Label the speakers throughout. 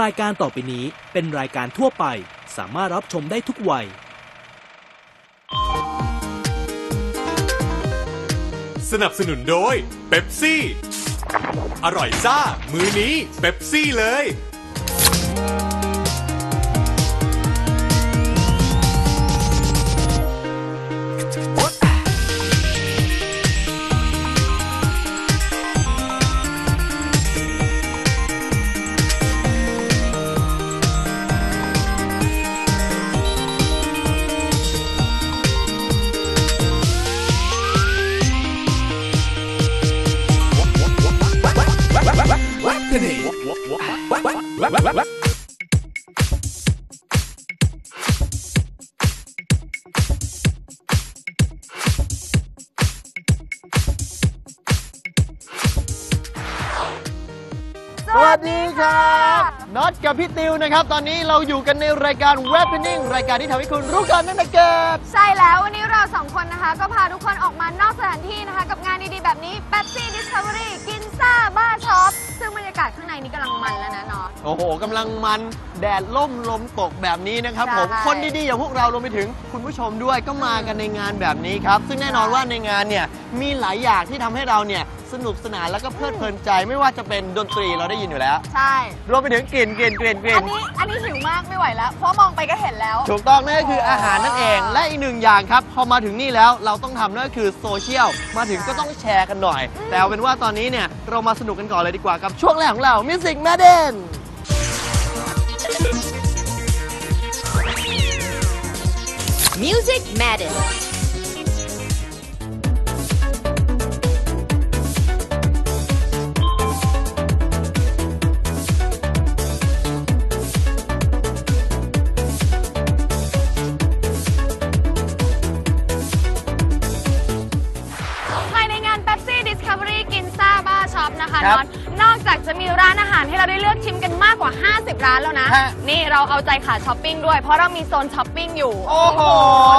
Speaker 1: รายการต่อไปนี้เป็นรายการทั่วไป สามารถรับชมได้ทุกวัย
Speaker 2: สนับสนุนโดยเบปซี่ อร่อยซ่า มือนี้เบปซี่เลย
Speaker 3: สวัสดีครับน็อตกับพี่ติวนะครับ ตอนนี้เราอยู่กันในรายการ w e b p e n i n g รายการที่ทำให้คุณรู้กันตั้งแต่เกิด
Speaker 4: ใช่แล้ววันนี้เราสองคนนะคะ ก็พาทุกคนออกมานอกสถานที่นะคะ กับงานดีๆ แบบนี้ Pepsi Discovery กินซ่าบ้าช็อป ซึ่งบรรยากาศข้างในนี้กำลังมันแล้วนะเนาะ
Speaker 3: โอ้โหกำลังมันแดดล่มลมตกแบบนี้นะครับ
Speaker 4: ใช่
Speaker 3: ผมคนดีๆอย่างพวกเรารวมไปถึงคุณผู้ชมด้วยก็มากันในงานแบบนี้ครับ ซึ่งแน่นอนว่าในงานเนี่ยมีหลายอย่างที่ทำให้เราเนี่ยสนุกสนานแล้วก็เพลิดเพลินใจไม่ว่าจะเป็นดนตรีเราได้ยินอยู่แล้ว
Speaker 4: ใช่
Speaker 3: รวมไปถึงกลิ่นกลิ่นกลิ่นกลิ่
Speaker 4: อั
Speaker 3: น
Speaker 4: นนี้อันนี้หิวมากไม่ไหวแล้ว เพราะมองไปก็เห็นแล้ว
Speaker 3: ถูกต้องนั่นก็คืออาหารนั่นเอง และอีกหนึ่งอย่างครับ พอมาถึงนี่แล้วเราต้องทำนั่นก็คือโซเชียลมาถึงก็ต้องแชร์กันหน่อย แต่เอาเป็นว่าตอนนี้เนี่ยเรามาสนุกกันก่อนเลยดีกว่ากับช่วงแรกของเรา Music m a d e n
Speaker 4: Music Madden ภ
Speaker 3: ฮะ
Speaker 4: นี่เราเอาใจขาช้อปปิ้งด้วย เพราะเรามีโซนช้อปปิ้งอยู่
Speaker 3: โอ้โห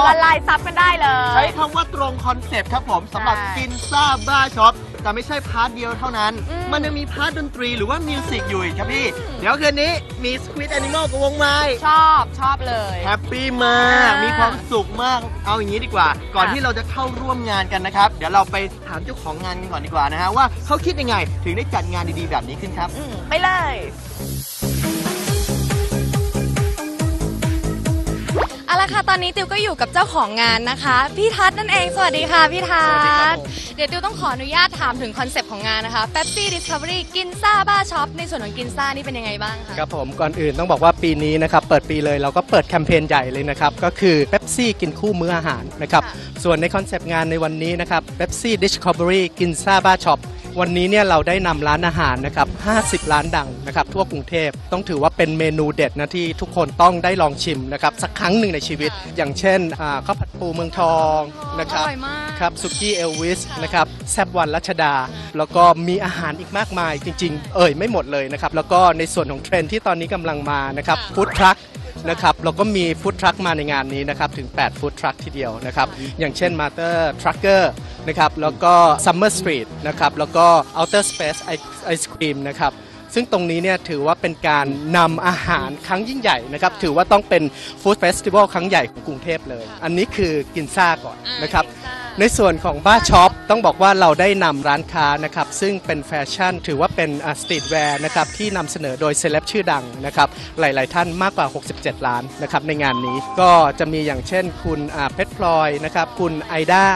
Speaker 4: ละลายซับกันได้เลย
Speaker 3: ใช้คำว่าตรงคอนเซปต์ครับผมสำหรับ
Speaker 4: ใช่
Speaker 3: กินซ่าบ้าช็อปแต่ไม่ใช่พาร์ทเดียวเท่านั้น
Speaker 4: อืม
Speaker 3: มันยังมีพาร์ทดนตรีหรือว่ามิวสิกอยู่อีกครับพี่ เดี๋ยวคืนนี้มี Squid Animal กับวงไม้
Speaker 4: ชอบชอบเลย
Speaker 3: แฮปปี้มาก
Speaker 4: อ่ามี
Speaker 3: มีความสุขมาก เอาอย่างนี้ดีกว่า ก่อน
Speaker 4: ค่ะ
Speaker 3: ที่เราจะเข้าร่วมงานกันนะครับ เดี๋ยวเราไปถามเจ้าของงานกันก่อนดีกว่านะฮะว่าเขาคิดยังไง ถึงได้จัดงานดีๆแบบนี้ขึ้นครับ
Speaker 4: อืมไปเลย
Speaker 5: เอาละค่ะตอนนี้ติวก็อยู่กับเจ้าของงานนะคะ พี่ทัศน์นั่นเอง สวัสดีค่ะพี่ทั
Speaker 3: สวัสดีครั
Speaker 5: ศ
Speaker 3: บ
Speaker 5: น์
Speaker 3: ผม
Speaker 5: เดี๋ยวติวต้องขออนุญาตถามถึงคอนเซปต์ของงานนะคะ Pepsi Discovery กินซ่าบ้าช็อปในส่วนของกินซ่านี่เป็นยังไงบ้างคะ
Speaker 6: ครับผมก่อนอื่นต้องบอกว่าปีนี้นะครับเปิดปีเลยเราก็เปิดแคมเปญใหญ่เลยนะครับก็คือเ e ปซี่กินคู่มื้ออาหารนะครับ
Speaker 5: ค่ะ
Speaker 6: ส่วนในคอนเซปต์งานในวันนี้นะครับเ e ปซี่ Discovery กินซาบ้าช็อป วันนี้เนี่ยเราได้นำร้านอาหารนะครับ 50 ร้านดังนะครับทั่วกรุงเทพต้องถือว่าเป็นเมนูเด็ดนะที่ทุกคนต้องได้ลองชิมนะครับสักครั้งหนึ่งในชีวิต อย่างเช่นอ่าข้าวผัดปูเมืองทองนะครับ
Speaker 5: อร่อยมาก
Speaker 6: ครับสุกี้เอลวิสนะครับแซบวันรัชดา แล้วก็มีอาหารอีกมากมายจริง ๆ เอ่ยไม่หมดเลยนะครับแล้วก็ในส่วนของเทรนด์ที่ตอนนี้กำลังมานะครับฟู้ดทรัค นะครับเราก็มีฟู้ดทรัคมาในงานนี้นะครับถึง 8 ฟู้ดทรัคทีเดียวนะครับอย่างเช่นมาเตอร์ทรัคเกอร์นะครับแล้วก็ซัมเมอร์สตรีทนะครับแล้วก็ Outer Space Ice Cream นะครับซึ่งตรงนี้เนี่ยถือว่าเป็นการนำอาหารครั้งยิ่งใหญ่นะครับถือว่าต้องเป็นฟู้ดเฟสติวัลครั้งใหญ่ของกรุงเทพเลย อันนี้คือกินซ่าก่อนนะครับในส่วนของบ้าช็อปต้องบอกว่าเราได้นำร้านค้านะครับ ซึ่งเป็นแฟชั่นถือว่าเป็นสตรีทแวร์นะครับ ที่นำเสนอโดยเซเลบชื่อดังนะครับ หลาย ๆ ท่านมากกว่า 67 ล้านนะครับในงานนี้ก็จะมีอย่างเช่น คุณเพชรพลอยนะครับ คุณไอด้า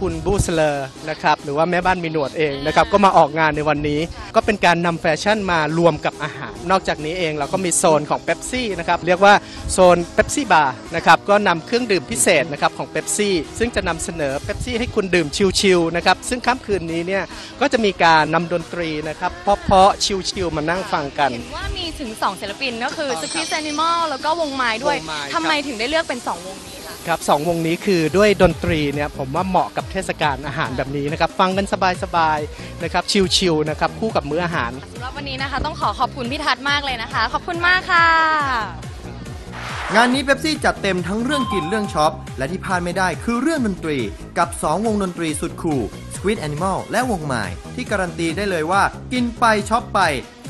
Speaker 6: คุณบูสเลอร์นะครับ หรือว่าแม่บ้านมีหนวดเองนะครับ ก็มาออกงานในวันนี้ ก็เป็นการนำแฟชั่นมารวมกับอาหาร นอกจากนี้เองเราก็มีโซนของเ e ปซี่นะครับเรียกว่าโซนเ e ปซี่บาร์นะครับก็นำเครื่องดื่มพิเศษนะครับของเ e ปซี่ซึ่งจะนำเสนอเ e ปซี่ให้คุณดื่มชิลๆนะครับซึ่งค่ำคืนนี้เนี่ยก็จะมีการนำดนตรีนะครับเพราะๆชิลๆมานั่งฟังกัน
Speaker 5: เห็นว่ามีถึง 2 ศิลปินก็คือ Squeeze Animal แล้วก็วงไม้ด้วย
Speaker 6: วงไม้ครับ
Speaker 5: ทำไมถึงได้เลือกเป็น 2 วงนี้คะ
Speaker 6: ครับสองวงนี้คือด้วยดนตรีเนี่ยผมว่าเหมาะกับเทศกาลอาหารแบบนี้นะครับฟังกันสบายๆนะครับชิลๆนะครับคู่กับมื้ออาหาร
Speaker 5: สำหรับวันนี้นะคะ ต้องขอขอบคุณพี่ทัศน์มากเลยนะคะ ขอบคุณมากค่ะ
Speaker 7: งานนี้เบปซี่จัดเต็มทั้งเรื่องกินเรื่องช็อป และที่พลาดไม่ได้คือเรื่องดนตรี กับ 2 วงดนตรีสุดคูล Squid Animal และวงใหม่ที่การันตีได้เลยว่า กินไปช็อปไป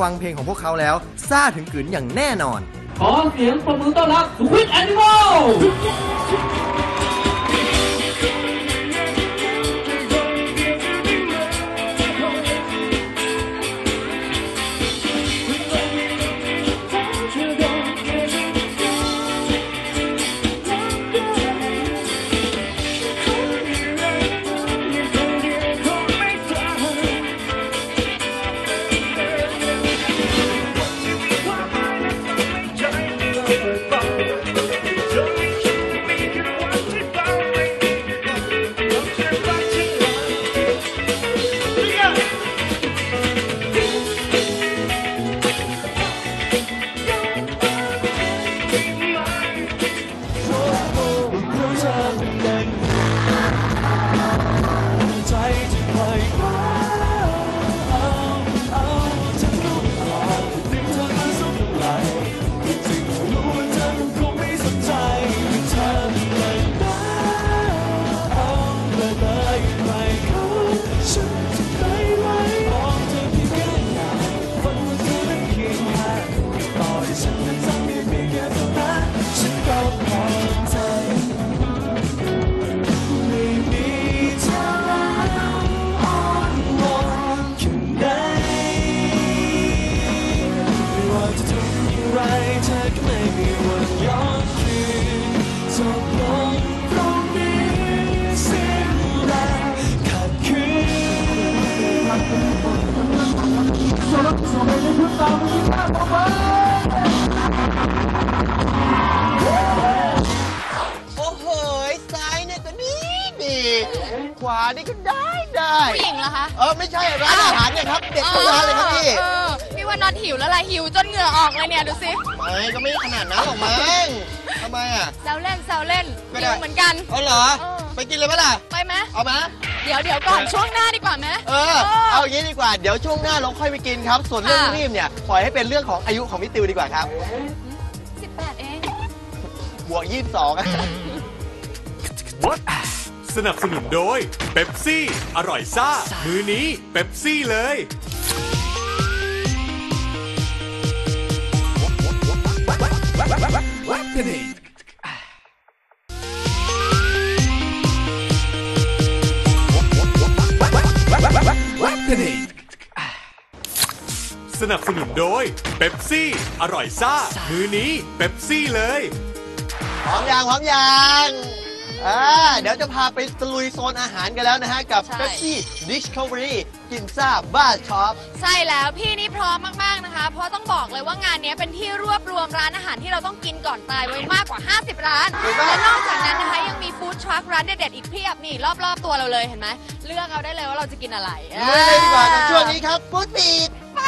Speaker 7: ฟังเพลงของพวกเขาแล้วซาถึงกลืนอย่างแน่นอน
Speaker 8: ขอเสียงปรบมือต้อนรับ Sweet Animal สควิตแอนิมอล
Speaker 3: โอ้โหซ้ายเนี่ยก็ดีดี ขวานี่ก็ได้ได้
Speaker 5: ผู้หญิงเหรอคะ
Speaker 3: เออไม่ใช่ร้านอาหารเนี่ยครับ เด็กทุกร้านเลยครับพี่
Speaker 5: เออพี่ว่าน็อตหิวแล้วล่ะหิวจนเหงื่อออกเลยเนี่ยดูสิ
Speaker 3: เอ้ยก็ไม่ขนาดนั้นหรอกมั้งทำไมอะ
Speaker 5: แซวเล่นแซวเล่น
Speaker 3: ก็ได้
Speaker 5: หิวเหมือนกัน
Speaker 3: เอาเหรอ
Speaker 5: เออ
Speaker 3: ไปกินเลยไหมล่ะ
Speaker 5: ไปไหม
Speaker 3: เอาไหม
Speaker 5: เดี๋ยวเดี๋ยวก่อนช่วงหน้าดีกว่าไหม
Speaker 3: เออ เอาอย่างนี้ดีกว่า เดี๋ยวช่วงหน้าเราค่อยไปกินครับ ส่วนเรื่อง
Speaker 5: ค่ะ
Speaker 3: รีบเนี่ยปล่อยให้เป็นเรื่องของอายุของพี่ติวดีกว่าครับ
Speaker 5: สิบแปดเอง
Speaker 3: บวกยี่สิบสอง
Speaker 2: สนับสนุนโดยเ e ปซี่ อร่อยซ่า มือนี้เ e ปซี่เลย สนับสนุนโดยเ e ปซี่ อร่อยซ่า มือนี้เ e ปซี่เลย
Speaker 3: พร้อมยางพร้อมยางอ่าเดี๋ยวจะพาไปตะลุยโซนอาหารกันแล้วนะฮะ กับ
Speaker 5: ใช่
Speaker 3: Pepsi Discovery กินซ่าบ้าช็อป
Speaker 5: ใช่แล้วพี่นี่พร้อมมากๆนะคะ เพราะต้องบอกเลยว่างานนี้เป็นที่รวบรวมร้านอาหารที่เราต้องกินก่อนตายไว้มากกว่า 50 ร้าน
Speaker 3: ถูกต้อง
Speaker 5: และนอกจากนั้นนะคะยังมีฟู้ดทรัคร้านเด็ดๆอีกเพียบนี่รอบๆตัวเราเลยเห็นไหมเลือกเอาได้เลยว่าเราจะกินอะไร
Speaker 3: ลุยเลยดีกว่ากับช่วงนี้ครับฟู้ดฟีด
Speaker 5: ไป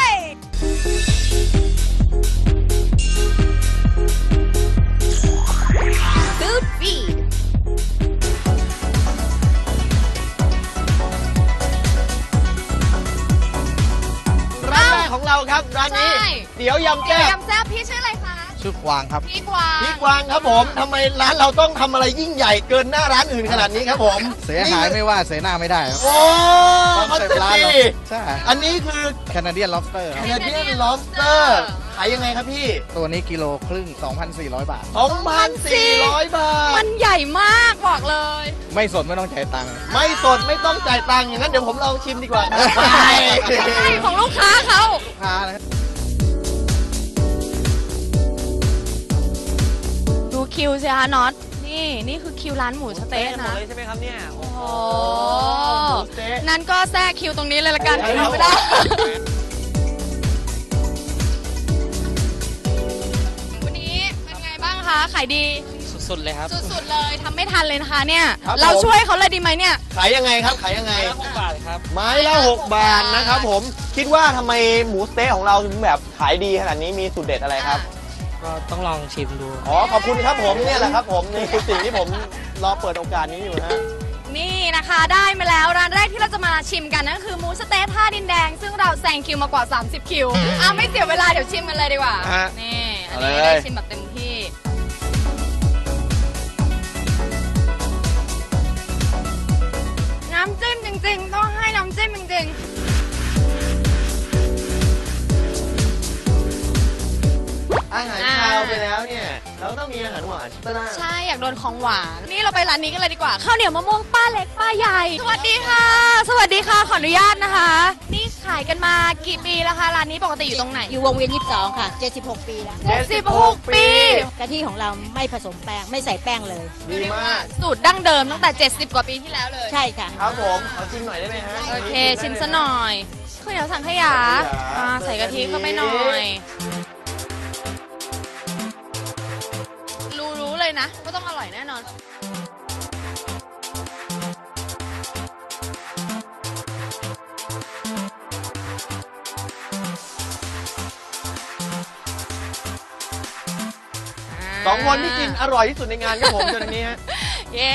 Speaker 5: ฟู้ด
Speaker 3: เราครับร้านนี้
Speaker 5: ใช่
Speaker 3: เดี๋ยวยำแก้วยำ
Speaker 5: แซ่บพี่ชื่ออะไรคะ
Speaker 6: ชื่อกวางครับ
Speaker 5: พี่กวาง
Speaker 3: พี่กวางครับผมทำไมร้านเราต้องทำอะไรยิ่งใหญ่เกินหน้าร้านอื่นขนาดนี้ครับผม
Speaker 6: เสียหายไม่ว่าเสียหน้าไม่ได้ครับ
Speaker 3: โอ้
Speaker 6: คอน
Speaker 3: คอน
Speaker 6: เซ็ป
Speaker 3: เซ็ป
Speaker 6: ต์
Speaker 3: ต์
Speaker 6: ร้านเรา
Speaker 3: ดี
Speaker 6: ใช่
Speaker 3: อันนี้คือ
Speaker 6: แคนาเดียนล็อบสเตอร์ครับ
Speaker 3: Canadian Lobster ขายยังไงครับพี่
Speaker 6: ตัวนี้กิโลครึ่ง 2,400 บาท
Speaker 3: 2,400 บาท
Speaker 5: มันใหญ่มากบอกเลย
Speaker 6: ไม่สดไม่ต้องจ่ายตังค์
Speaker 3: ไม่สดไม่ต้องจ่ายตังค์อย่างนั้นเดี๋ยวผมลองชิมดีกว่าครับ
Speaker 5: ใช่ของลูกค้าเขา
Speaker 6: ลูกค้านะครับ
Speaker 5: คิวสิคะน็อตนี่นี่คือคิวร้านหมูสะเต๊ะ
Speaker 3: หม
Speaker 5: นะ
Speaker 3: ดเลยใช่ไหมครับเนี่ย โอ้โห
Speaker 5: โอ้
Speaker 3: หมูสะเต๊ะ
Speaker 5: นั้นก็แทรกคิวตรงนี้เลยละกัน
Speaker 3: ใช่ครับ
Speaker 5: ไม่ได้ วันนี้เป็นไงบ้างคะ ขายดี
Speaker 8: สุดๆเลยครับ
Speaker 5: สุดๆเลยทำไม่ทันเลยนะคะเนี่ย
Speaker 3: ครับ
Speaker 5: เรา
Speaker 3: ผม
Speaker 5: ช่วยเขาเลยดีไหมเนี่ย
Speaker 3: ขายยังไงครับขายยังไง
Speaker 8: 6บาทครับ
Speaker 3: ไม้ละ6บาทนะครับผมคิดว่าทำไมหมูสะเต๊ะของเราถึงแบบขายดีขนาดนี้มีสูตรเด็ดอะไรครับ
Speaker 8: ก็ต้องลองชิมดู
Speaker 3: อ๋อขอบคุณครับผมเนี่ยแหละครับผมนี่คือสิ่งที่ผมรอเปิดโอกาสนี้อยู่นะฮะ
Speaker 5: นี่นะคะได้มาแล้วร้านแรกที่เราจะมาชิมกันนั่นก็คือหมูสะเต๊ะท่าดินแดง ซึ่งเราแซงคิวมากว่า 30 คิวอะไม่เสียเวลาเดี๋ยวชิมกันเลยดีกว่า
Speaker 3: ฮะ
Speaker 5: นี่ อัน
Speaker 3: เอา
Speaker 5: นี้
Speaker 3: เลย
Speaker 5: ได้ชิมแบบเต็มที่ มี
Speaker 3: อาหารหวานใช่ปะล่ะ
Speaker 5: ๆใช่ อยากโดนของหวาน นี่เราไปร้านนี้กันเลยดีกว่าข้าวเหนียวมะม่วงป้าเล็กป้าใหญ่ สวัสดีค่ะ สวัสดีค่ะ ขออนุญาตนะคะ นี่ขายกันมากี่ปีแล้วคะร้านนี้ปกติอยู่ตรงไหน
Speaker 9: อยู่วงเวียน 22 ค่ะ 76 ปีแล้ว
Speaker 5: 76ปี
Speaker 9: กะทิของเราไม่ผสมแป้ง ไม่ใส่แป้งเลย
Speaker 3: ดีมาก
Speaker 5: สูตรดั้งเดิมตั้งแต่ 70 กว่าปีที่แล้วเลย
Speaker 9: ใช่ค่ะ
Speaker 3: ครับผมขอชิมหน่อยได้ไหมฮะ
Speaker 5: โอเคชิมซะหน่อยข้าวเหนียวสังขยาอ่าใส่กะทิเข้าไปหน่อย เลยนะว่าต้องอร่อยแน่นอน
Speaker 3: สองคนที่กินอร่อยที่สุดในงานครับผมจนนี้ฮะ
Speaker 5: เย้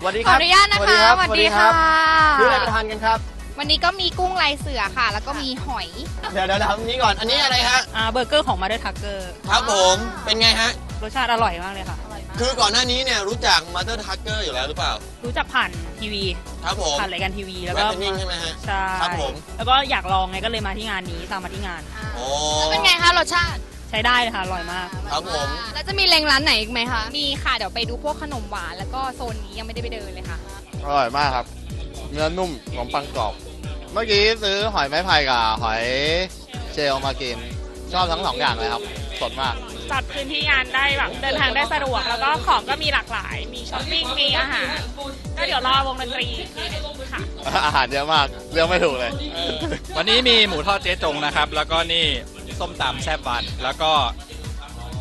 Speaker 3: สวัสดี
Speaker 5: ข
Speaker 3: ครั
Speaker 5: อบอนุญาตนะคะ
Speaker 3: สวัสดีครับ
Speaker 5: สวัสดีค่ะ
Speaker 3: ซื้ออะไรไปทานกันครับ
Speaker 5: วันนี้ก็มีกุ้งลายเสือค่ะ แล้วก็มีหอย
Speaker 3: เดี๋ยวเดี๋ยวทำนี้ก่อน อันนี้อะไรฮะ
Speaker 10: อ่าเบอร์เกอร์ของมาเดอร์ทักเกอร์
Speaker 3: ครับผม เป็นไงฮะ
Speaker 10: รสชาติอร่อยมากเลยค่ะ
Speaker 3: คือก่อนหน้านี้เนี่ยรู้จักมา t เตอร์ทักเกอร์อยู่แล้วหรือเปล่า
Speaker 10: รู้จักผ่านทีวี
Speaker 3: ครับผม
Speaker 10: ผ่านรายการทีวีแล้ว
Speaker 3: แว
Speaker 10: ก็
Speaker 3: บเป็นนิ่งใช่ไหมฮะ
Speaker 10: ใช่
Speaker 3: ครับผม
Speaker 10: แล้วก็อยากลองไงก็เลยมาที่งานนี้ตามมาที่งาน
Speaker 3: โอ้
Speaker 5: แล้วเป็นไงคะรสชาติ
Speaker 10: ใช้ได้เลยค่ะอร่อยมาก
Speaker 3: ครับผม
Speaker 5: แล้วจะมีเล็งร้านไหนอีกไหมคะ
Speaker 11: มีค่ะ เดี๋ยวไปดูพวกขนมหวาน แล้วก็โซนนี้ยังไม่ได้ไปเดินเลยค่ะ
Speaker 12: อร่อยมากครับ เนื้อนุ่มขนมปังกรอบ เมื่อกี้ซื้อหอยไม้ไผ่กับหอยเชลล์มากิน ชอบทั้งสองอย่างเลยครับ สดมาก
Speaker 10: จัดพื้นที่งานได้แบบเดินทางได้สะดวก แล้วก็ของก็มีหลากหลาย มีช้อปปิ้ง มีอาหาร ก็เดี๋ยวรอวงดนตรีอีกทีหนึงค่ะ
Speaker 12: อาหารเยอะมากเลือกไม่ถูกเลย
Speaker 13: วันนี้มีหมูทอดเจ๊จงนะครับ แล้วก็นี่ส้มตำแซ่บหวานแล้วก็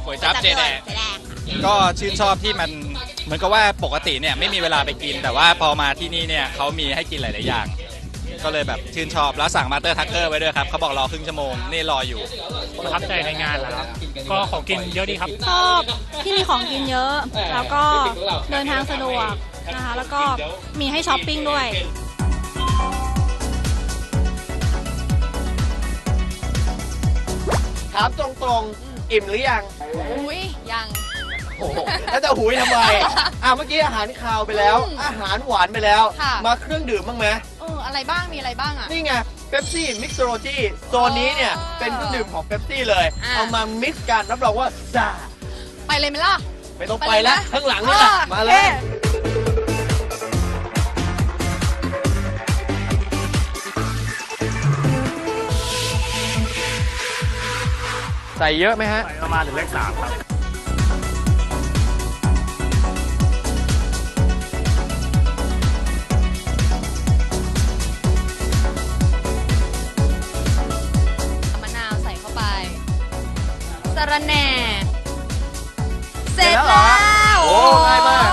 Speaker 13: ก๋วยจั๊บเจแดง ก็ชื่นชอบที่มันเหมือนกับว่าปกติเนี่ยไม่มีเวลาไปกิน แต่ว่าพอมาที่นี่เนี่ยเขามีให้กินหลาย ๆ อย่าง ก็เลยแบบชื่นชอบแล้วสั่งมาเตอร์ทักเกอร์ไว้ด้วยครับเขาบอกรอครึ่งชั่วโมงนี่รออยู่
Speaker 10: ประทับใจในงานเหรอครับ ก็ของกินเยอะดีครับ
Speaker 11: ชอบที่มีของกินเยอะ แล้วก็เดินทางสะดวกนะคะ แล้วก็มีให้ช้อปปิ้งด้วย
Speaker 3: ถามตรงๆ อิ่มหรือยัง
Speaker 5: อุ้ยยัง
Speaker 3: โอ้โหแล้วจะหุยทำไม อะเมื่อกี้อาหารคาวไปแล้ว อาหารหวานไปแล้ว
Speaker 5: ค่ะ
Speaker 3: มาเครื่องดื่มบ้างไหม
Speaker 5: เอออะไรบ้างมีอะไรบ้างอะ
Speaker 3: นี่ไงเ e ปซี่มิกซ์โรจีโซนนี้เนี่ย เป็นเครื่องดื่มของเ e ปซี่เลย
Speaker 5: อะ
Speaker 3: เอามามิกซ์กันรับรองว่าจ้า
Speaker 5: ไปเลยไหมล่ะ
Speaker 3: ไม่ต้อง
Speaker 5: ไป
Speaker 3: ไป
Speaker 5: เลย
Speaker 3: แล้ว
Speaker 5: นะ
Speaker 3: ข้างหลังนี่แหละ
Speaker 5: เออ
Speaker 3: มาเลย
Speaker 5: เอ๊ะ
Speaker 3: ใส่เยอะไหมฮะ
Speaker 10: ประมาณถึงเลขสามครับ
Speaker 5: ระแหน่ เส
Speaker 3: เสร็
Speaker 5: ร็จ
Speaker 3: จแล้วเหร
Speaker 5: แล้
Speaker 3: อ
Speaker 5: ว
Speaker 3: โอ้ง่ายมาก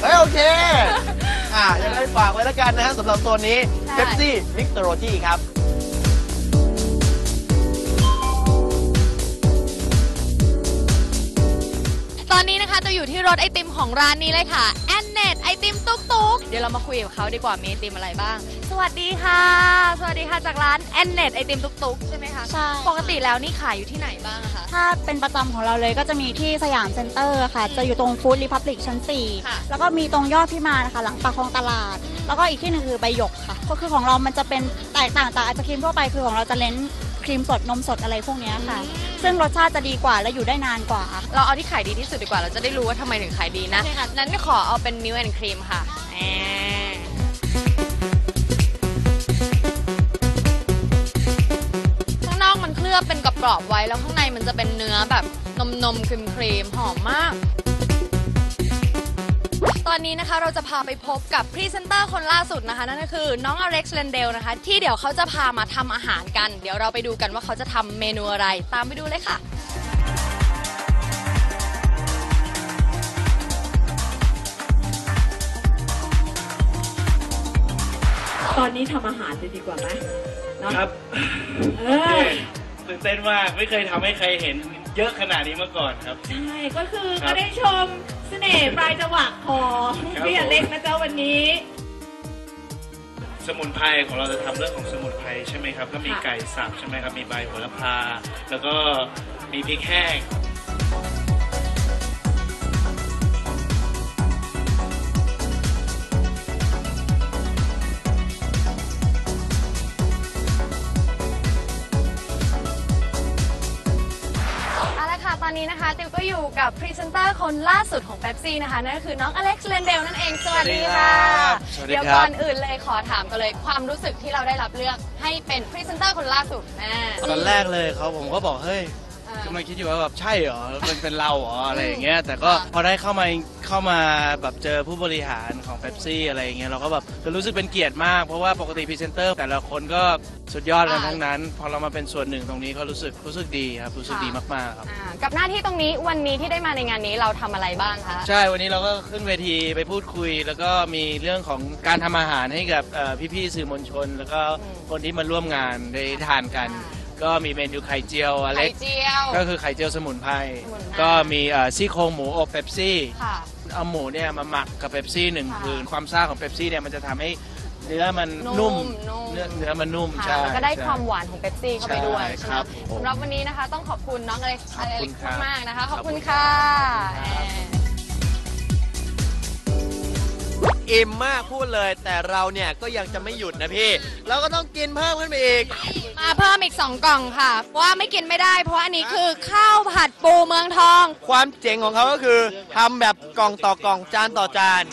Speaker 3: เฮ้ยโอเค อะยังไงฝากไว้แล้วกันนะฮะสำหรับโซนนี้
Speaker 5: ใช่
Speaker 3: เ e ปซี่มิกซ์โรจีครับ
Speaker 5: ตอนนี้นะคะจะอยู่ที่รถไอติม ของร้านนี้เลยค่ะ แอนเนตไอติมตุ๊กตุ๊กเดี๋ยวเรามาคุยกับเขาดีกว่ามีไอติมอะไรบ้าง สวัสดีค่ะ สวัสดีค่ะจากร้านแอนเนตไอติมตุ๊กตุ๊กใช่ไหมคะ
Speaker 11: ใช่
Speaker 5: ปกติแล้วนี่ขายอยู่ที่ไหนบ้างอะคะ
Speaker 11: ถ้าเป็นประจำของเราเลยก็จะมีที่สยามเซ็นเตอร์ค่ะ จะอยู่ตรงฟู้ดรีพับลิกชั้น
Speaker 5: ค่ะ
Speaker 11: 4 แล้วก็มีตรงยอดพิมานนะคะหลังปากคลองตลาด แล้วก็อีกที่หนึ่งคือใบหยกค่ะ ก็คือของเรามันจะเป็นแตกต่างจากไอศครีมทั่วไปคือของเราจะเน้นค รีมสดนมสดอะไรพวกเนี้ยค่ะ ซึ่งรสชาติจะดีกว่าและอยู่ได้นานกว่า
Speaker 5: เราเอาที่ขายดีที่สุดดีกว่า เราจะได้รู้ว่าทำไมถึงขายดีนะ
Speaker 11: โอเคค่ะ
Speaker 5: นั้นขอเอาเป็นมิลแอนครีมค่ะแหมข้างนอกมันเคลือบเป็นกรอบๆไว้ แล้วข้างในมันจะเป็นเนื้อแบบนมนมครีมครีมๆหอมมากต อนนี้นะคะเราจะพาไปพบกับพรีเซนเตอร์คนล่าสุดนะคะ นั่นก็คือน้องอเล็กซ์เลนเดลนะคะ ที่เดี๋ยวเขาจะพามาทำอาหารกัน เดี๋ยวเราไปดูกันว่าเขาจะทำเมนูอะไร ตามไปดูเลยค่ะ
Speaker 14: ตอนนี้ทำอาหารเลยดีกว่าไหมเนาะ
Speaker 15: ครับ
Speaker 14: เออ
Speaker 15: ตื่นเต้นมากไม่เคยทำให้ใครเห็น เยอะขนาดนี้มาก่อนครับ
Speaker 14: ใช่ก็คือ
Speaker 15: ครั
Speaker 14: ก็
Speaker 15: บ
Speaker 14: ได้ชมเสน่ห์ปลายจังหวะของ
Speaker 15: ครับ
Speaker 14: พี่อเล็กนะเจ้าวันนี้
Speaker 15: สมุนไพรของเราจะทำเรื่องของสมุนไพรใช่ไหมครับ ก็มี
Speaker 14: ค่ะ
Speaker 15: ไก่สับใช่ไหมครับ มีใบโหระพา แล้วก็มีพริกแห้ง
Speaker 4: นะคะติวก็อยู่กับพรีเซนเตอร์คนล่าสุดของเ e ปซี่นะคะนั่นก็คือน้องอเล็กซ์เลนเดลนั่นเองสวัสดีค่ะ
Speaker 16: สวัสดีครับ
Speaker 4: เดี๋ยวก่อนอื่นเลยขอถามกันเลยความรู้สึกที่เราได้รับเลือกให้เป็นพรีเซนเตอร์คนล่าสุดแม่
Speaker 16: ตอนแรกเลยเขาผมก็บอกเฮ้ย กำลังคิดอยู่ว่าแบบใช่เหรอมันเป็นเราเหรออะไรอย่างเงี้ยแต่ก็พอได้เข้ามาเข้ามาแบบเจอผู้บริหารของเ e ปซี่อะไรอย่างเงี้ยเราก็แบบรู้สึกเป็นเกียรติมากเพราะว่าปกติพรีเซนเตอร์แต่ละคนก็สุดยอดกันทั้งนั้น พอเรามาเป็นส่วนหนึ่งตรงนี้ก็รู้สึกรู้สึกดีครับรู้สึกดีมากๆครับ
Speaker 4: อ่ากับหน้าที่ตรงนี้วันนี้ที่ได้มาในงานนี้เราทำอะไรบ้างคะ
Speaker 16: ใช่วันนี้เราก็ขึ้นเวทีไปพูดคุย แล้วก็มีเรื่องของการทำอาหารให้กับเอ่อพี่ๆสื่อมวลชน แล้วก็คนที่มาร่วมงานได้ทานกัน ก็มีเมนูไข่เจียวอ
Speaker 4: ไข่
Speaker 16: เล็ก
Speaker 4: เจียว
Speaker 16: ก็คือไข่เจียวสมุนไพรก็มีเอ่อซี่โครงหมูอบเป๊ปซี่
Speaker 4: ค่ะ
Speaker 16: เอาหมูเนี่ยมาหมักกับเป๊ปซี่หนึ่งคืน ความซ่าของเป๊ปซี่เนี่ยมันจะทำให้เนื้อมัน
Speaker 4: นุ่
Speaker 16: นุ่
Speaker 4: ม
Speaker 16: มเนื้อเนื้อมันนุ่ม
Speaker 4: ค่ะ
Speaker 16: ใช่
Speaker 4: แล้วก็ได้
Speaker 16: ใช่
Speaker 4: ความหวานของเ e ปซี่เข้าไปด้วย
Speaker 16: ใช่
Speaker 4: ใช่ไหม
Speaker 16: ครับผม
Speaker 4: สำหรับวันนี้นะคะ ต้องขอบคุณน้องอเล็กซ์
Speaker 16: ขอบคุณครับ
Speaker 4: มากๆนะคะ ขอบคุณค่ะ
Speaker 3: อิ่ มมากพูดเลย แต่เราเนี่ยก็ยังจะไม่หยุดนะพี่ เราก็ต้องกินเพิ่มขึ้นไปอีก
Speaker 5: มาเพิ่มอีก 2 กล่องค่ะ เพราะว่าไม่กินไม่ได้ เพราะว่าอันนี้คือข้าวผัดปูเมืองทอง
Speaker 3: ความเจ๋งของเขาก็คือทำแบบกล่องต่อกล่องจานต่อจาน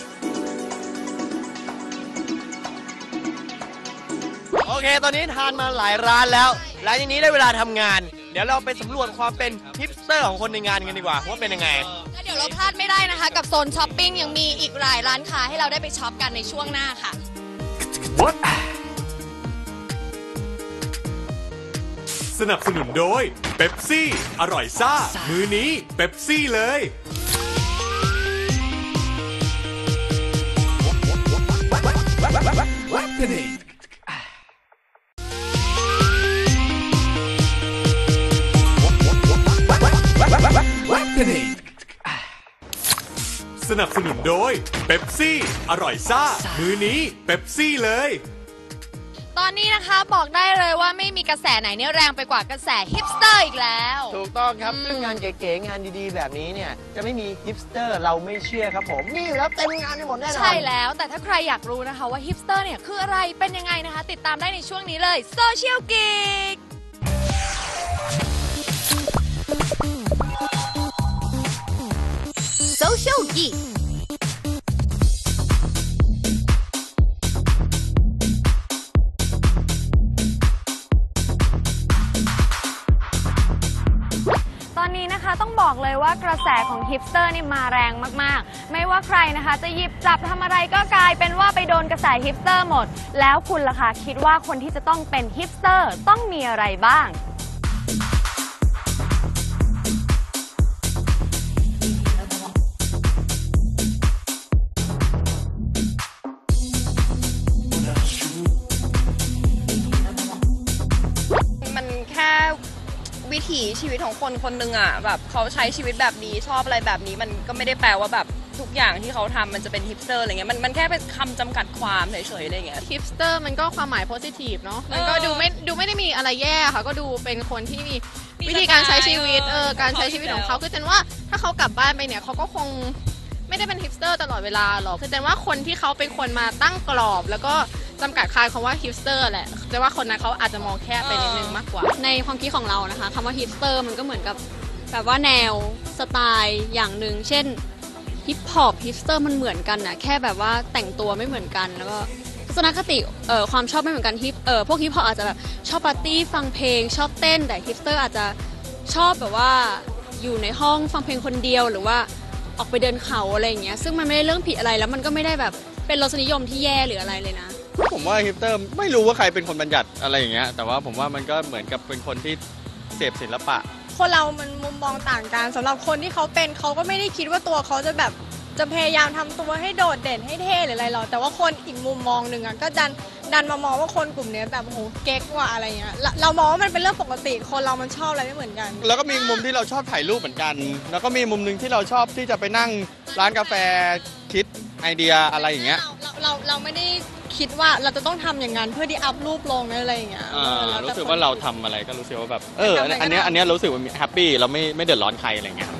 Speaker 3: โอเค ตอนนี้ทานมาหลายร้านแล้วหลังจากนี้ได้เวลาทำงาน เดี๋ยวเราไปสำรวจความเป็นฮิปสเตอร์ของคนในงานกันดีกว่าว่าเป็นยังไง
Speaker 5: แล้ว เดี๋ยวเราพลาดไม่ได้นะคะ กับโซนช้อปปิ้งยังมีอีกหลายร้านค้าให้เราได้ไปช็อปกันในช่วงหน้าค่ะ
Speaker 2: สนับสนุนโดยเบปซี่ อร่อยซ่า มือนี้เบปซี่เลยส นับสนุนโดยเบปซี่ อร่อยซ่า มือนี้เบปซี่เลย
Speaker 5: ตอนนี้นะคะบอกได้เลยว่าไม่มีกระแสไหนเนี่ยแรงไปกว่ากระแสฮิปสเตอร์อีกแล้ว
Speaker 3: ถูกต้องครับซึ่งงานเก๋ๆงานดีๆ แบบนี้เนี่ย จะไม่มีฮิปสเตอร์เราไม่เชื่อครับผม มีอยู่แล้วเต็มงานไปหมดแน่นอน
Speaker 5: ใช่แล้วแต่ถ้าใครอยากรู้นะคะว่าฮิปสเตอร์เนี่ยคืออะไรเป็นยังไงนะคะ ติดตามได้ในช่วงนี้เลยโซเชียลกิก
Speaker 4: ตอนนี้นะคะต้องบอกเลยว่ากระแสของฮิปสเตอร์นี่มาแรงมากๆ ไม่ว่าใครนะคะ จะหยิบจับทำอะไรก็กลายเป็นว่าไปโดนกระแสฮิปสเตอร์หมด แล้วคุณล่ะคะคิดว่าคนที่จะต้องเป็นฮิปสเตอร์ต้องมีอะไรบ้าง
Speaker 17: ชีวิตของคนคนหนึ่งอะแบบเขาใช้ชีวิตแบบนี้ชอบอะไรแบบนี้มันก็ไม่ได้แปลว่าแบบทุกอย่างที่เขาทำมันจะเป็นฮิปสเตอร์อะไรเงี้ยมันมันแค่เป็นคำจำกัดความเฉยๆอะไรเงี้ย
Speaker 18: ฮิปสเตอร์มันก็ความหมายโพสิทีฟเนาะมันก็
Speaker 17: เออ
Speaker 18: ดูไม่ดูไม่ได้มีอะไรแย่ค่ะ ก็ดูเป็นคนที่มี
Speaker 17: มี
Speaker 18: วิธีการใช้ชีวิต
Speaker 17: สไตล์
Speaker 18: เออการใช้ชีวิตของเขา
Speaker 17: เขา
Speaker 18: คือเจนว่าถ้าเขากลับบ้านไปเนี่ยเขาก็คงไม่ได้เป็นฮิปสเตอร์ตลอดเวลาหรอกคือเจนว่าคนที่เขาเป็นคนมาตั้งกรอบแล้วก็ จำกัดคายคำว่าฮิปสเตอร์แหละแต่ว่าคนนั้นเขาอาจจะมองแคบไปนิดนึงมากกว่า
Speaker 19: ในความคิดของเรานะคะคำว่าฮิปสเตอร์มันก็เหมือนกับแบบว่าแนวสไตล์อย่างหนึ่งเช่นฮิปฮอปฮิปสเตอร์มันเหมือนกันนะแค่แบบว่าแต่งตัวไม่เหมือนกันแล้วก็ทัศนคติเอ่อความชอบไม่เหมือนกันฮิปเอ่อพวกฮิปฮอปอาจจะแบบชอบปาร์ตี้ฟังเพลง ชอบเต้นแต่ฮิปสเตอร์อาจจะชอบแบบว่าอยู่ในห้องฟังเพลงคนเดียวหรือว่าออกไปเดินเขาอะไรอย่างเงี้ยซึ่งมันไม่ได้เรื่องผิดอะไรแล้วมันก็ไม่ได้แบบเป็นรสนิยมที่แย่หรืออะไรเลยนะ
Speaker 20: ผมว่าฮิปสเตอร์ไม่รู้ว่าใครเป็นคนบัญญัติอะไรอย่างเงี้ยแต่ว่าผมว่ามันก็เหมือนกับเป็นคนที่เสพศิลปะ
Speaker 21: คนเรามันมุมมองต่างกันสำหรับคนที่เขาเป็นเขาก็ไม่ได้คิดว่าตัวเขาจะแบบจะพยายามทำตัวให้โดดเด่นให้เท่หรืออะไรหรอกแต่ว่าคนอีกมุมมองหนึ่งอะก็ดันดันมามองว่าคนกลุ่มเนี้ยแบบโอ้โหเก๊กว่ะอะไรเงี้ยเราเรามองว่ามันเป็นเรื่องปกติ คนเรามันชอบอะไรไม่เหมือนกัน
Speaker 20: แล้วก็มีมุมที่เราชอบถ่ายรูปเหมือนกัน แล้วก็มีมุมหนึ่งที่เราชอบที่จะไปนั่งร้านกาแฟคิดไอเดียอะไรอย่างเงี้ย
Speaker 21: เราเราเราไม่ได้ คิดว่าเราจะต้องทำอย่างนั้นเพื่อที่อัพรูปลงอะไรอย่างเงี้ย
Speaker 20: อ่า
Speaker 21: เออแล้วแต่
Speaker 20: รู้สึกว่าเราทำอะไรก็รู้สึกว่าแบบเออ
Speaker 21: ทำอะไรก็
Speaker 20: อันเนี้ย
Speaker 21: ทำ
Speaker 20: อันเนี้ยรู้สึกว่าแฮปปี้เราไม่ไม่เดือดร้อนใครอะไรเงี้ย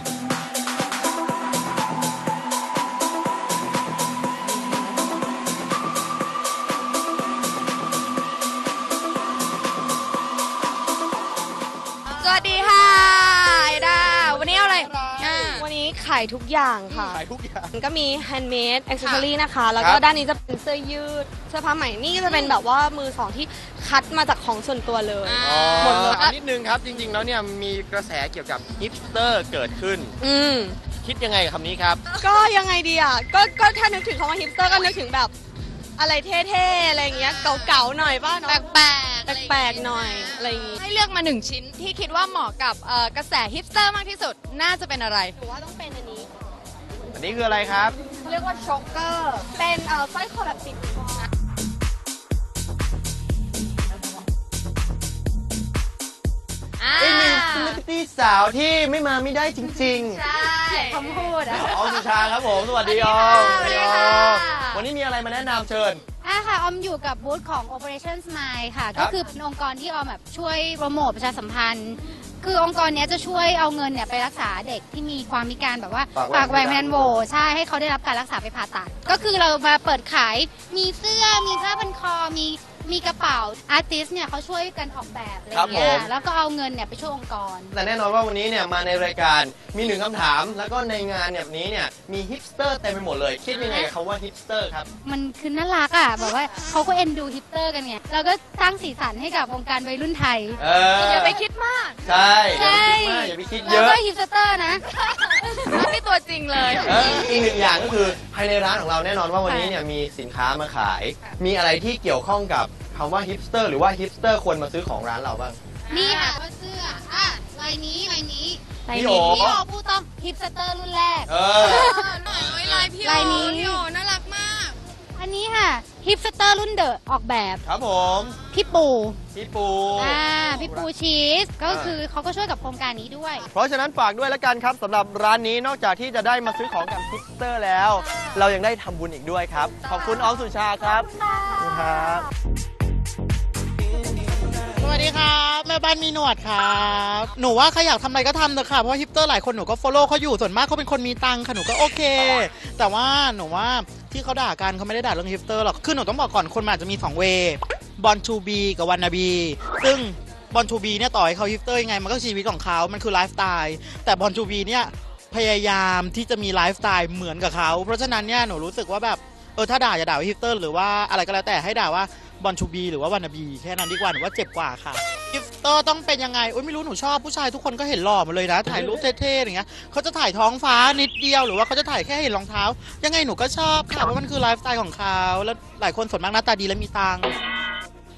Speaker 5: สวัสดีค่ะไอดาวันนี้เอาอะไรา
Speaker 22: ยทุกอย่างค่ะ
Speaker 3: ขายทุกอย่าง
Speaker 22: ก็มี handmade accessory นะคะ แล้วก็
Speaker 3: ครับ
Speaker 22: ด้านนี้จะเป็นเสื้อยืดเสื้อผ้าใหม่นี่ก็จะเป็นแบบว่ามือสองที่คัดมาจากของส่วนตัวเลย หมดเลย
Speaker 3: ถามนิดนึงครับ จริง ๆ แล้วเนี่ยมีกระแสเกี่ยวกับฮิปสเตอร์เกิดขึ้น
Speaker 22: อืม
Speaker 3: คิดยังไงกับคำนี้ครับ
Speaker 22: ก็ยังไงดีอะ ก็ก็ถ้านึกถึงคำว่าฮิปสเตอร์ก็นึกถึงแบบ อะไรเท่ๆ อะไรอย่างเงี้ย เก่าๆ หน่อยป่ะเนาะ
Speaker 5: แปลกๆ
Speaker 22: แปลกๆ หน่อยอะไรอย่างงี้
Speaker 5: ให้เลือกมาหนึ่งชิ้นที่คิดว่าเหมาะกับเอ่อกระแสฮิปสเตอร์มากที่สุดน่าจะเป็นอะไร
Speaker 22: หรือว่าต้องเป็นอันนี้
Speaker 3: อันนี้คืออะไรครับ
Speaker 22: เรียกว่าช็อกเกอร์ เป็นเอ่อสร้อยคอแบบติดคอ
Speaker 3: อีกหนึ่งซิลิบิตี้สาวที่ไม่มาไม่ได้จริงๆ
Speaker 22: ใช่คำพูดอะ
Speaker 3: ออมสุชาครับผม สวัสดีออมสวัสดีออมวันนี้มีอะไรมาแนะนำเชิญ
Speaker 23: อ่าค่ะออมอยู่กับบูธของ Operation Smile ค่ะ
Speaker 3: ครั
Speaker 23: ก็
Speaker 3: บ
Speaker 23: คือเป็นองค์กรที่ออมแบบช่วยโปรโมทประชาสัมพันธ์ คือองค์กรเนี้ยจะช่วยเอาเงินเนี่ยไปรักษาเด็กที่มีความพิการแบบว่า
Speaker 3: ปา
Speaker 23: ปากก
Speaker 3: แห
Speaker 23: แห
Speaker 3: ว
Speaker 23: ว่
Speaker 3: ง
Speaker 23: ง
Speaker 3: เพ
Speaker 23: เพ
Speaker 3: ดา
Speaker 23: ดานนโหวใช่ให้เขาได้รับการรักษาไปผ่าตัด ก็คือเรามาเปิดขายมีเสื้อมีผ้าพันคอมี มีกระเป๋าอาร์ติสเนี่ยเขาช่วยกันออกแบบอะไร
Speaker 3: ครับ
Speaker 23: เงี้
Speaker 3: ผ
Speaker 23: ย
Speaker 3: ม
Speaker 23: แล้วก็เอาเงินเนี่ยไปช่วยองค์กร
Speaker 3: แต่แน่นอนว่าวันนี้เนี่ยมาในรายการมีหนึ่งคำถาม แล้วก็ในงานแบบนี้เนี่ยมีฮิปสเตอร์เต็มไปหมดเลย คิดยังไงกับคำว่าฮิปสเตอร์ครับ
Speaker 23: มันคือน่ารักอะแบบว่าเขาก็เอ็นดูฮิปสเตอร์กันไงเราก็สร้างสีสันให้กับวงการวัยรุ่นไทย
Speaker 3: เอออ
Speaker 23: อย่าไปคิดมาก
Speaker 3: ใช่
Speaker 23: ใช่
Speaker 3: อย่าไปคิดมากอย่าไปคิดเย
Speaker 23: เรา
Speaker 3: อะ
Speaker 23: ก็ฮิปสเตอร์นะ
Speaker 5: นี่ตัวจริงเลย
Speaker 3: เอออีกหนึ่งอย่างก็คือภายในร้านของเราแน่นอนว่าวันนี้เนี่ยมีสินค้ามาขาย มีอะไรที่เกี่ยวข้องกับ คำว่าฮิปสเตอร์หรือว่าฮิปสเตอร์ควรมาซื้อของร้านเราบ้าง
Speaker 23: นี่ค่ะก็เสื้ออะลายนี้ลายนี้
Speaker 3: พี่โอ
Speaker 23: พี่โอผู้ต้องฮิปสเตอร์รุ่นแรก
Speaker 3: เออ
Speaker 23: ลายพี่ลายนี้
Speaker 5: พี่โอน่ารักมาก
Speaker 23: อันนี้ค่ะฮิปสเตอร์รุ่นเดอะออกแบบ
Speaker 3: ครับผม
Speaker 23: พี่ปู
Speaker 3: พี่ปู
Speaker 23: อ่าพี่ปูชีสก็คือเขาก็ช่วยกับโครงการนี้ด้วย
Speaker 3: เพราะฉะนั้นฝากด้วยแล้วกันครับสำหรับร้านนี้นอกจากที่จะได้มาซื้อของกับฮิปสเตอร์แล้ว เรายังได้ทำบุญอีกด้วยครับ ขอบคุณออมสุชาครับ ขอบคุณครับ
Speaker 24: สวัสดีครับแม่บ้านมีหนวดครับหนูว่าใครอยากทำอะไรก็ทำเถอะค่ะเพราะฮิปสเตอร์หลายคนหนูก็ follow เขาอยู่ส่วนมากเขาเป็นคนมีตังค์ค่ะหนูก็โอเค แต่ว่าหนูว่าที่เขาด่ากันเขาไม่ได้ด่าเรื่องฮิปสเตอร์หรอกคือหนูต้องบอกก่อนคนมันอาจจะมี2เวบอลชูบีกับวันนาบีซึ่งบอลชูบีเนี่ยต่อให้เขาฮิปสเตอร์ยังไงมันก็ชีวิตของเขามันคือไลฟ์สไตล์แต่บอลชูบีเนี่ยพยายามที่จะมีไลฟ์สไตล์เหมือนกับเขาเพราะฉะนั้นเนี่ยหนูรู้สึกว่าแบบเออถ้าด่าจะด่าว่าฮิปสเตอร์หรือว่าอะไรก็แล้วแต่ให้ด่าว่า บอลชูบีหรือว่าวันนาบีแค่นั้นดีกว่าหนูว่าเจ็บกว่าค่ะกิฟเตอร์ต้องเป็นยังไงโอ้ยไม่รู้หนูชอบผู้ชายทุกคนก็เห็นหล่อหมาเลยนะ ถ่ายรูปเท่ๆอย่างเงี้ยเขาจะถ่ายท้องฟ้านิดเดียวหรือว่าเขาจะถ่ายแค่เห็นรองเท้า ยังไงหนูก็ชอบค่ะเพราะมันคือไลฟ์สไตล์ของเขาแล้วหลายคนส่วนมากหน้าตาดีและมีตังค์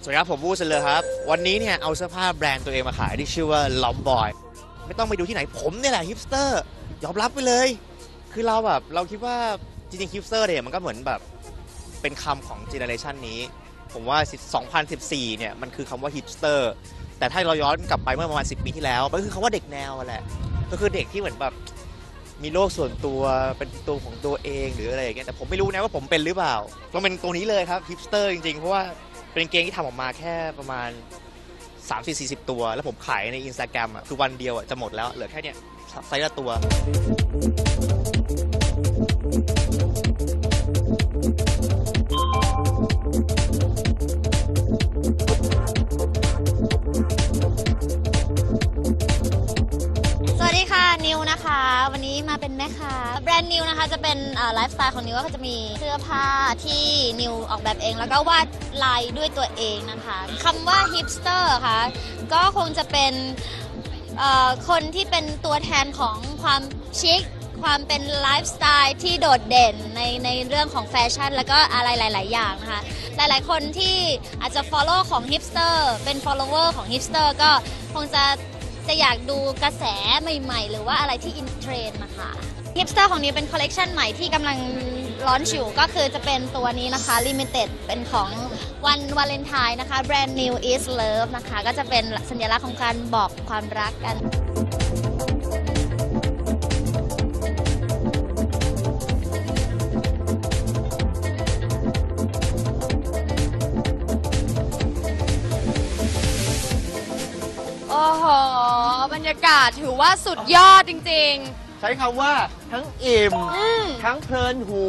Speaker 25: สวัสดีครับผมบูสเลยครับ วันนี้เนี่ยเอาเสื้อผ้าแบรนด์ตัวเองมาขายที่ชื่อว่าลอมบอยไม่ต้องไปดูที่ไหนผมเนี่ยแหละฮิปสเตอร์ยอมรับไปเลย คือเราแบบเราคิดว่าจริงๆฮิปสเตอร์เนี่ยมันก็เหมือนแบบเป็นคำของเจเนอเรชันนี้ ผมว่า 2014 เนี่ย มันคือคำว่าฮิปสเตอร์ แต่ถ้าเราย้อนกลับไปเมื่อประมาณ 10 ปีที่แล้ว มันคือคำว่าเด็กแนวแหละ ก็คือเด็กที่เหมือนแบบมีโลกส่วนตัวเป็นตัวของตัวเองหรืออะไรอย่างเงี้ยแต่ผมไม่รู้นะว่าผมเป็นหรือเปล่าต้องเป็นตัวนี้เลยครับฮิปสเตอร์จริงๆ เพราะว่าเป็นเกงที่ทำออกมาแค่ประมาณ30-40 ตัว แล้วผมขายในอินสตาแกรมอะคือวันเดียวอะจะหมดแล้วเหลือแค่เนี้ยไซส์ละตัว
Speaker 26: เป็นแม่ค้าแบรนด์นิวนะคะจะเป็นไลฟ์สไตล์ของนิวก็จะมีเสื้อผ้าที่นิวออกแบบเอง แล้วก็วาดลายด้วยตัวเองนะคะคำว่าฮิปสเตอร์ค่ะก็คงจะเป็นคนที่เป็นตัวแทนของความชิคความเป็นไลฟ์สไตล์ที่โดดเด่นในในเรื่องของแฟชั่น แล้วก็อะไรหลาย ๆ อย่างนะคะ หลาย ๆ คนที่อาจจะ follow ของฮิปสเตอร์เป็น follower ของฮิปสเตอร์ก็คงจะ จะอยากดูกระแสใหม่ๆ หรือว่าอะไรที่อินเทรนด์นะคะฮิปสเตอร์ของนี้เป็นคอลเลกชันใหม่ที่กำลังร้อนอยู่ก็คือจะเป็นตัวนี้นะคะ Limited เป็นของวันวาเลนไทน์นะคะแบรนด์ New is Love นะคะ ก็จะเป็นสัญลักษณ์ของการบอกความรักกันา
Speaker 5: กาศถือว่าสุดยอดจริง
Speaker 3: ใช้คำว่าทั้งอิ่ม
Speaker 5: อืม
Speaker 3: ทั้งเพลินหู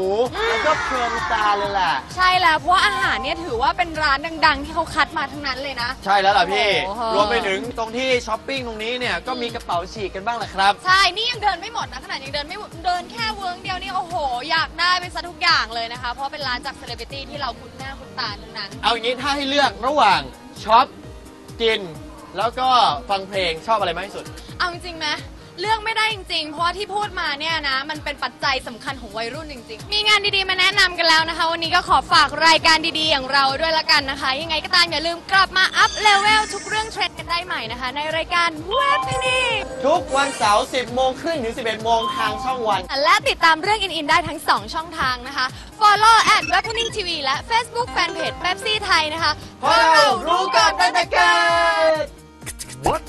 Speaker 3: แล้วก็เพลินตาเลยแหละ
Speaker 5: ใช่แล้ว เพราะว่าอาหารเนี่ยถือว่าเป็นร้านดัง ๆ ที่เขาคัดมาทั้งนั้นเลยนะ
Speaker 3: ใช่แล้วล่ะพี่
Speaker 5: โอ้โห
Speaker 3: รวมไปถึงตรงที่ช้อปปิ้งตรงนี้เนี่ย ก็มีกระเป๋าฉีกกันบ้างแหละครับ
Speaker 5: ใช่ นี่ยังเดินไม่หมดนะขนาดยังเดินไม่หมดเดินแค่เวิร์งเดียวนี่โอ้โห อยากได้ไปซะทุกอย่างเลยนะคะ เพราะเป็นร้านจากเซเลบริตี้ที่เราคุ้นหน้าคุ้นตาทั้งนั้น
Speaker 3: เอาอย่างนี้ถ้าให้เลือกระหว่างช็อปกิน แล้วก็ฟังเพลงชอบอะไรมากที่สุด
Speaker 5: เอาจริงๆไหมเลือกไม่ได้จริงๆ เพราะว่าที่พูดมาเนี่ยนะ มันเป็นปัจจัยสำคัญของวัยรุ่นจริง ๆ มีงานดีๆมาแนะนำกันแล้วนะคะ วันนี้ก็ขอฝากรายการดีๆ อย่างเราด้วยละกันนะคะ ยังไงก็ตามอย่าลืมกลับมาอัพเลเวลทุกเรื่องเทรนด์กันได้ใหม่นะคะ ในรายการเว็บนี้
Speaker 3: ทุกวันเสาร์10โมงครึ่งถึง11โมงทางช่องวัน
Speaker 5: และติดตามเรื่องอินๆได้ทั้ง 2 ช่องทางนะคะ Follow at w e b p e n i n g TV และ Facebook Fanpage Pepsi ไทยนะคะ
Speaker 3: เพราะเรารู้ก่อนตั้งแต่เกิด
Speaker 27: What?